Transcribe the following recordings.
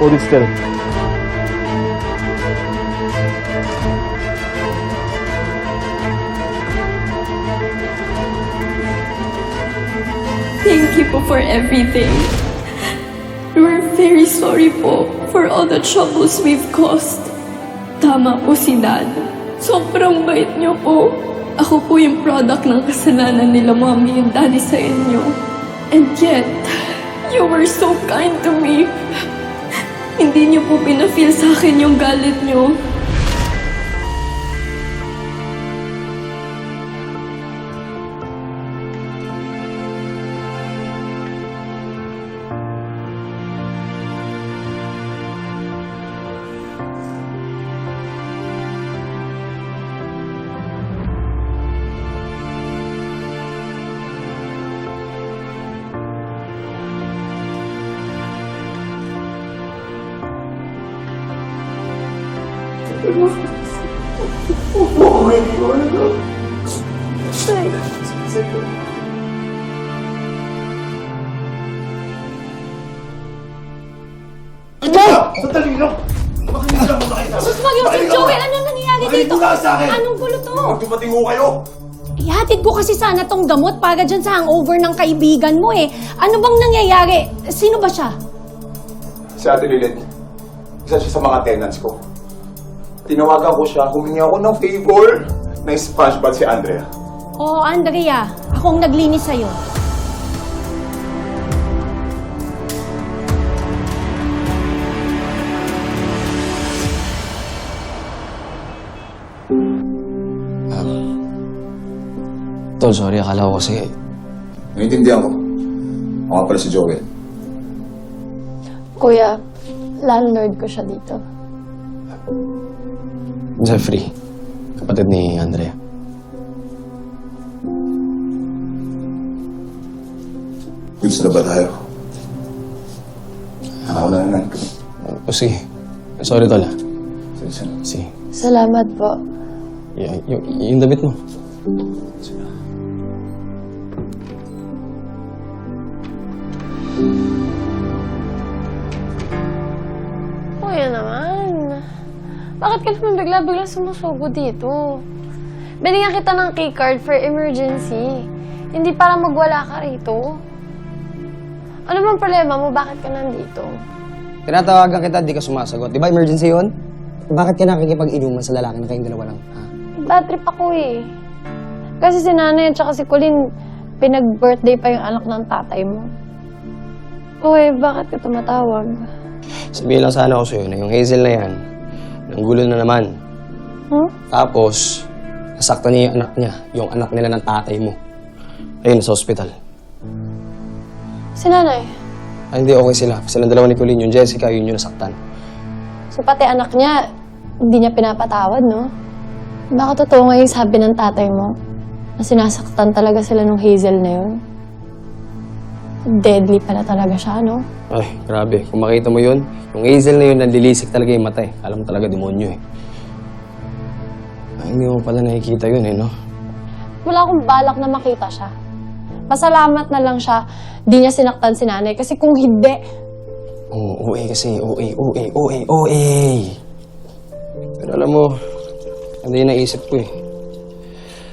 Hold it still. Thank you for everything. We're very sorry po for all the troubles we've caused. Tama po si Dad. Sobrang bait niyo po. Ako po yung product ng kasalanan nila Mommy and Daddy sa inyo. And yet, you were so kind to me. Hindi niyo po pinafeel sa akin yung galit niyo. Sandali lang! Makinig lang muna kayo sa akin! Mag yung si Makinig Joel, lang! ano nangyayari dito? muna! Anong gulo to? Magdumating ho kayo! Ihatid ko kasi sana tong gamot para dyan sa hangover ng kaibigan mo eh. Ano bang nangyayari? Sino ba siya? Si Ate Lilith, isa siya sa mga tenants ko. Tinawagan ko siya, humingi ako ng favor na sponge bath si Andrea. Oo, Andrea. Ako ang naglinis sa'yo. Tol, sorry. Akala ko kasi... Naiintindihan ko. Ako nga pala si Joel. Kuya, landlord ko siya dito. Jeffrey. Kapatid ni Andrea. Goods na ba tayo? Ako na naman. O sige. Sorry, Tol. ah. Sige, sige. Sige. Salamat po. Y- yung, yung damit mo. Kuya Bakit ka naman bigla-bigla sumusugo dito? Binigyan kita ng keycard for emergency. Hindi para magwala ka rito. Ano bang problema mo? Bakit ka nandito? Tinatawagan kita, di ka sumasagot. Di ba emergency yun? Bakit ka nakikipag-inuman sa lalaki na kayong dalawa lang? Ha? Bad trip ako eh. Kasi si nanay at saka si Colleen, pinag-birthday pa yung anak ng tatay mo. Uy, bakit ka tumatawag? Sabihin lang sana ako sa'yo na yung Hazel na yan, nanggulo na naman. Huh? Tapos, nasaktan niya yung anak niya, yung anak nila ng tatay mo. Ayun, sa ospital. Si nanay. Ay, hindi okay sila. Silang dalawa ni Colleen, yung Jessica, yun yung nasaktan. So pati anak niya, hindi niya pinapatawad, no? Baka totoo nga yung sabi ng tatay mo na sinasaktan talaga sila nung Hazel na yun. Deadly pala talaga siya, no? Ay, grabe. Kung makita mo yun, yung Hazel na yun, nanlilisik talaga yung mata eh. Alam talaga, demonyo eh. Ay, hindi mo pala nakikita yun eh, no? Wala akong balak na makita siya. Pasalamat na lang siya, di niya sinaktan si nanay. Kasi kung hindi, Oo, OA kasi. OA, OA, OA, OA. Pero alam mo, ano yung naisip ko eh.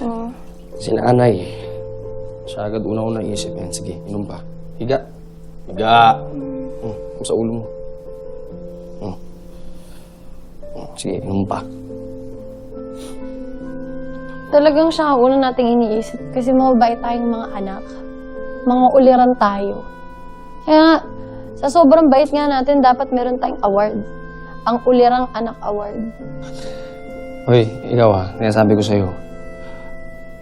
oh, Si nanay. Siya agad una ko naisip yan. Sige, inom pa. Higa. Higa. Mm, sa ulo mo. Mm. Mm, Sige, inom pa. talagang siya ang una nating iniisip. Kasi mababait tayong mga anak. Mga uliran tayo. Kaya nga, sa sobrang bait nga natin, dapat meron tayong award. Ang ulirang anak award. Hoy, ikaw ah, sinasabi ko sa'yo.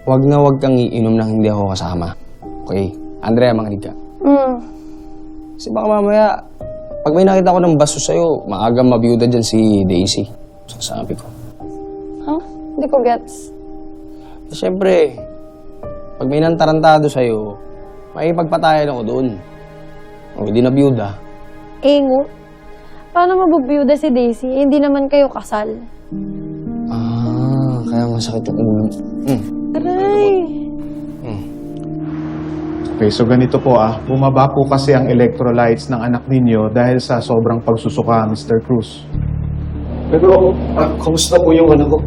Huwag na huwag kang iinom nang hindi ako kasama. Okay? Andrea, makinig ka. Mm. Kasi baka mamaya, pag may nakita ko ng baso sa'yo, maagang mabiyuda dyan si Daisy. Sasabi ko. Huh? Hindi ko gets. Eh, Siyempre, pag may nantarantado sa'yo, may pagpatayan ako doon. O hindi na biyuda. Ingo? Paano mabubiyuda si Daisy? Eh, Hindi naman kayo kasal. Ah, kaya masakit yung ulo. Hmm. Aray! Okay, so ganito po ah. Bumaba po kasi ang electrolytes ng anak ninyo dahil sa sobrang pagsusuka, Mr. Cruz. Pero, ah, kamusta po yung anak ko?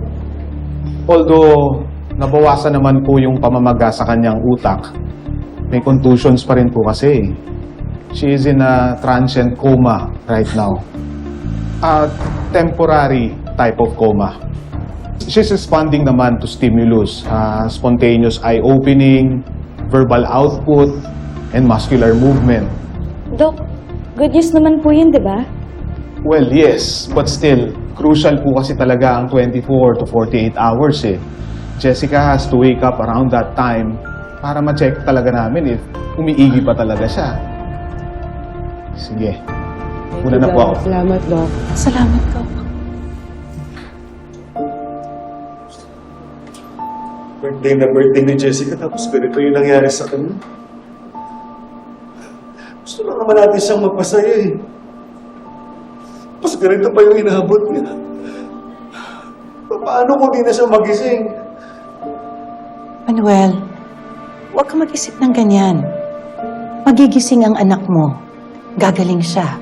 Although, nabawasan naman po yung pamamaga sa kanyang utak, may contusions pa rin po kasi. She is in a transient coma right now. A temporary type of coma. She's responding naman to stimulus, ah, spontaneous eye opening, verbal output, and muscular movement. Dok, good news naman po yun, di ba? Well, yes, but still, crucial po kasi talaga ang 24 to 48 hours eh. Jessica has to wake up around that time para ma-check talaga namin if umiigi pa talaga siya. Sige. Una na po ako. Salamat, Dok. Salamat, Dok. Birthday na birthday ni Jessica tapos ganito yung nangyari sa kanya. Gusto lang naman natin siyang magpasaya eh. Tapos ganito pa yung inaabot niya. Pa- Paano kung di na siya magising? Manuel, huwag ka mag-isip ng ganyan. Magigising ang anak mo. Gagaling siya.